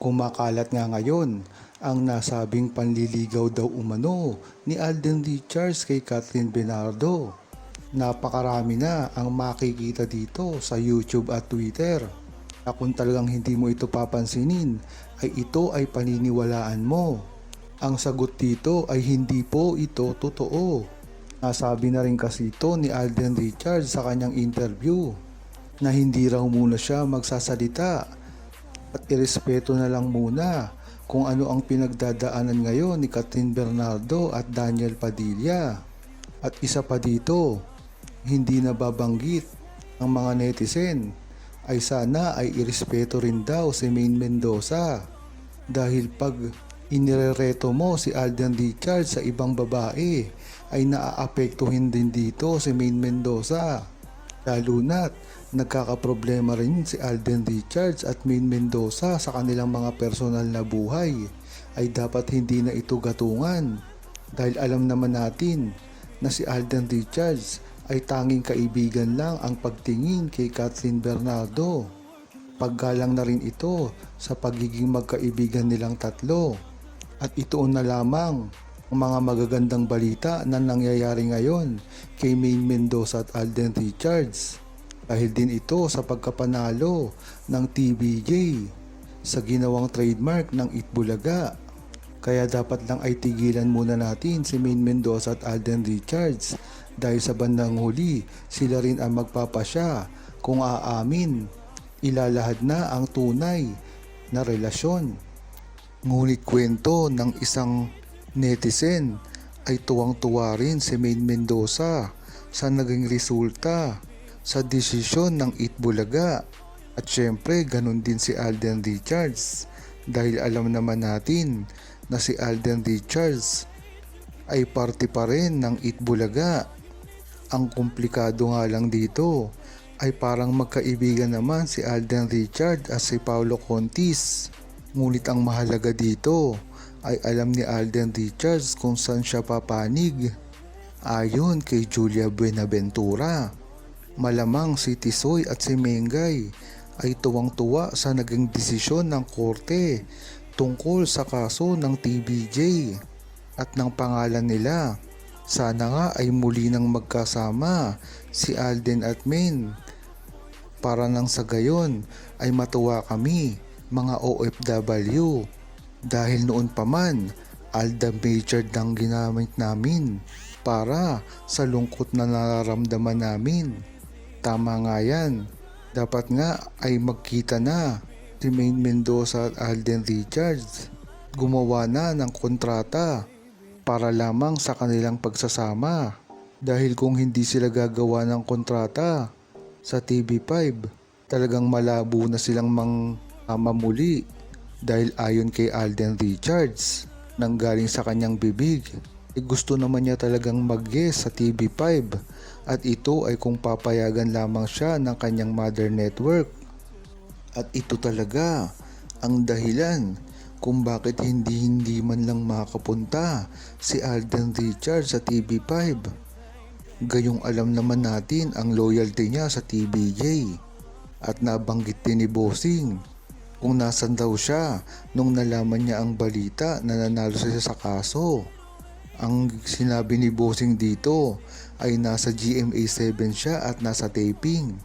Kumakalat nga ngayon ang nasabing panliligaw daw umano ni Alden Richards kay Catherine Bernardo. Napakarami na ang makikita dito sa YouTube at Twitter. Na kung talagang hindi mo ito papansinin, ay ito ay paniniwalaan mo. Ang sagot dito ay hindi po ito totoo. Nasabi na rin kasi ito ni Alden Richards sa kanyang interview na hindi raw muna siya magsasalita at irespeto na lang muna kung ano ang pinagdadaanan ngayon ni Catherine Bernardo at Daniel Padilla. At isa pa dito, hindi nababanggit ang mga netizen ay sana ay irespeto rin daw si Maine Mendoza dahil pag inirereto mo si Alden Richards sa ibang babae ay naaapektuhin din dito si Maine Mendoza lalo na't nagkakaproblema rin si Alden Richards at Maine Mendoza sa kanilang mga personal na buhay ay dapat hindi na ito gatungan dahil alam naman natin na si Alden Richards ay tanging kaibigan lang ang pagtingin kay Catherine Bernardo. Paggalang na rin ito sa pagiging magkaibigan nilang tatlo. At ito na lamang ang mga magagandang balita na nangyayari ngayon kay Maine Mendoza at Alden Richards. Dahil din ito sa pagkapanalo ng TBJ sa ginawang trademark ng Itbulaga. Kaya dapat lang ay tigilan muna natin si Maine Mendoza at Alden Richards dahil sa bandang huli sila rin ang magpapasya kung aamin ilalahad na ang tunay na relasyon. Ngunit kwento ng isang netizen ay tuwang-tuwa rin si Maine Mendoza sa naging resulta sa desisyon ng Itbulaga. At syempre ganun din si Alden Richards dahil alam naman natin na si Alden Richards ay parte pa rin ng Itbulaga. Ang komplikado nga lang dito ay parang magkaibigan naman si Alden Richard at si Paulo Contis. Ngunit ang mahalaga dito ay alam ni Alden Richards kung saan siya papanig. Ayon kay Julia Buenaventura, malamang si Tisoy at si Mengay ay tuwang-tuwa sa naging desisyon ng korte tungkol sa kaso ng TBJ at ng pangalan nila. Sana nga ay muli nang magkasama si Alden at Maine para nang sa gayon ay matuwa kami mga OFW dahil noon pa man Alda Major ang ginamit namin para sa lungkot na nararamdaman namin. Tama nga yan. Dapat nga ay magkita na si Maine Mendoza at Alden Richards. Gumawa na ng kontrata para lamang sa kanilang pagsasama. Dahil kung hindi sila gagawa ng kontrata sa TV5, talagang malabo na silang mang mamuli dahil ayon kay Alden Richards nang galing sa kanyang bibig eh gusto naman niya talagang mag sa TV5 at ito ay kung papayagan lamang siya ng kanyang mother network. At ito talaga ang dahilan kung bakit hindi hindi man lang makapunta si Alden Richards sa TV5 Gayong alam naman natin ang loyalty niya sa TBJ at nabanggit din ni Bossing kung nasan daw siya nung nalaman niya ang balita na nanalo siya sa kaso. Ang sinabi ni Bossing dito ay nasa GMA7 siya at nasa taping.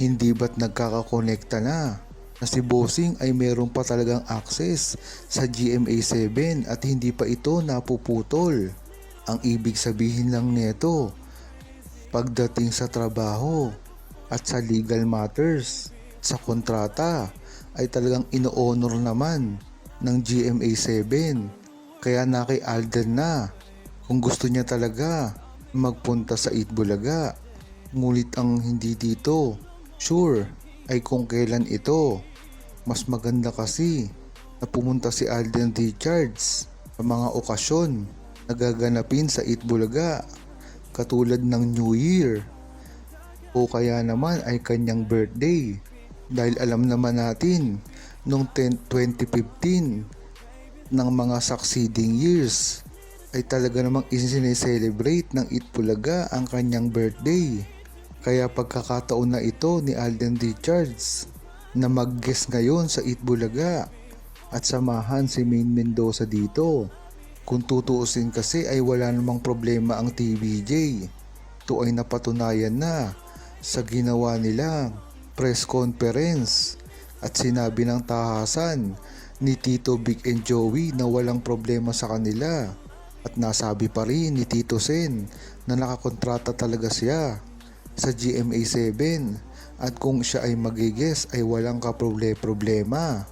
Hindi ba't nagkakakonekta na? Na si Bossing ay meron pa talagang access sa GMA7 at hindi pa ito napuputol. Ang ibig sabihin lang nito, pagdating sa trabaho at sa legal matters, sa kontrata, ay talagang ino-honor naman ng GMA7. Kaya na kay Alden na kung gusto niya talaga magpunta sa Itbulaga. Ngunit ang hindi dito, sure, ay kung kailan ito. Mas maganda kasi na pumunta si Alden Richards sa mga okasyon na gaganapin sa Itbulaga katulad ng New Year o kaya naman ay kanyang birthday dahil alam naman natin noong 10, 2015 ng mga succeeding years ay talaga namang isineselebrate ng Itbulaga ang kanyang birthday. Kaya pagkakataon na ito ni Alden Richards na mag-guest ngayon sa Itbulaga at samahan si Main Mendoza dito. Kung tutuusin kasi ay wala namang problema ang TVJ. Ito ay napatunayan na sa ginawa nilang press conference at sinabi ng tahasan ni Tito Big and Joey na walang problema sa kanila. At nasabi pa rin ni Tito Sen na nakakontrata talaga siya sa GMA7 at kung siya ay magiges ay walang kaproble-problema.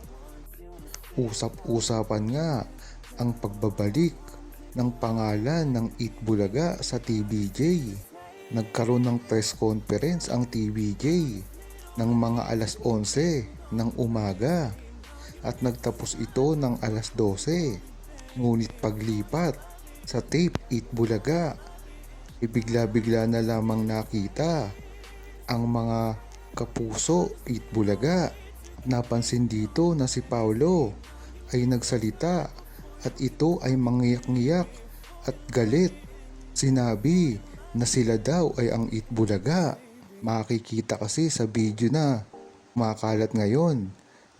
Usap-usapan nga ang pagbabalik ng pangalan ng Eat Bulaga sa TVJ. Nagkaroon ng press conference ang TVJ ng mga alas 11 ng umaga at nagtapos ito ng alas 12. Ngunit paglipat sa tape Eat Bulaga, ibigla-bigla na lamang nakita ang mga kapuso Eat Bulaga. Napansin dito na si Paulo ay nagsalita at ito ay mangiyak-ngiyak at galit. Sinabi na sila daw ay ang Eat Bulaga. Makikita kasi sa video na makalat ngayon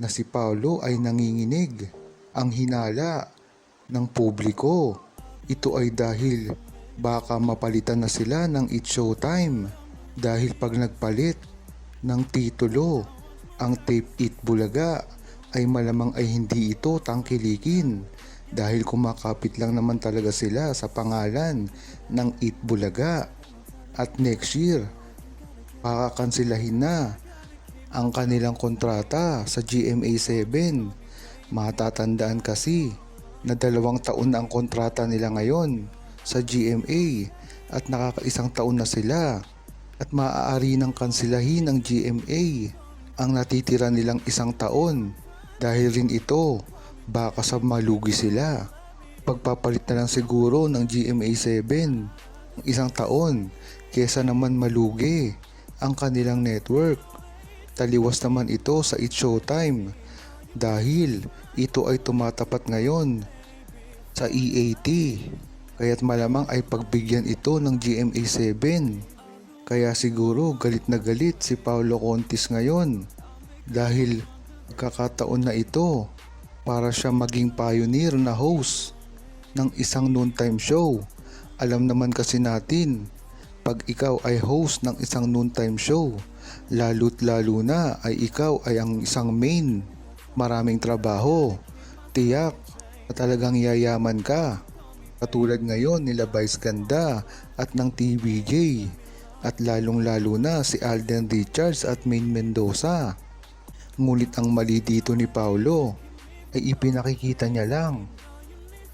na si Paulo ay nanginginig. Ang hinala ng publiko. Ito ay dahil baka mapalitan na sila ng It Showtime dahil pag nagpalit ng titulo ang Tape It Bulaga ay malamang ay hindi ito tangkilikin dahil kumakapit lang naman talaga sila sa pangalan ng It Bulaga. At next year pakakansilahin na ang kanilang kontrata sa GMA7 matatandaan kasi na dalawang taon na ang kontrata nila ngayon sa GMA at nakakaisang taon na sila at maaari nang kansilahin ng GMA ang natitira nilang isang taon dahil rin ito baka sa malugi sila. Pagpapalit na lang siguro ng GMA7 ng isang taon kesa naman malugi ang kanilang network. Taliwas naman ito sa It Showtime dahil ito ay tumatapat ngayon sa EAT kaya't malamang ay pagbigyan ito ng GMA7 kaya siguro galit na galit si Paulo Contis ngayon dahil kakataon na ito para siya maging pioneer na host ng isang noontime show. Alam naman kasi natin pag ikaw ay host ng isang noontime show, lalo't lalo na ay ikaw ay ang isang main, maraming trabaho, tiyak na talagang yayaman ka. Katulad ngayon nila Vice Ganda at ng TVJ at lalong lalo na si Alden Richards at Main Mendoza. Ngunit ang mali dito ni Paulo ay ipinakikita niya lang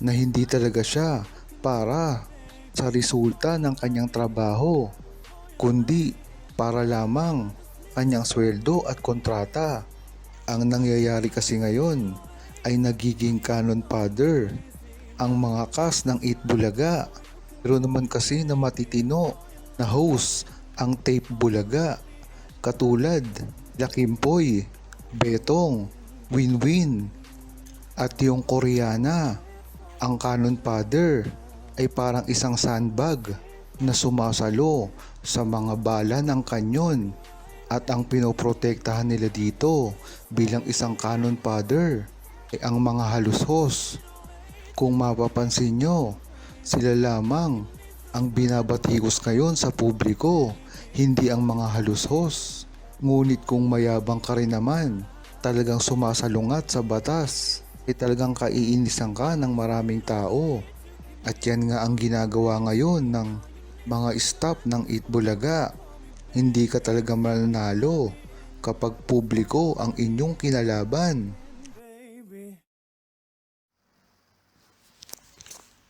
na hindi talaga siya para sa resulta ng kanyang trabaho, kundi para lamang kanyang sweldo at kontrata. Ang nangyayari kasi ngayon ay nagiging canon father ang mga cast ng Eat Bulaga. Pero naman kasi na matitino na host ang Tape Bulaga katulad Lakimpoy, Betong, Winwin at yung Koreana. Ang Canon Father ay parang isang sandbag na sumasalo sa mga bala ng kanyon at ang pinoprotektahan nila dito bilang isang Canon Father ay ang mga halushos. Kung mapapansin nyo, sila lamang ang binabatikos ngayon sa publiko, hindi ang mga halushos. Ngunit kung mayabang ka rin naman, talagang sumasalungat sa batas, ay talagang kaiinisan ka ng maraming tao. At yan nga ang ginagawa ngayon ng mga staff ng Itbulaga. Hindi ka talaga mananalo kapag publiko ang inyong kinalaban.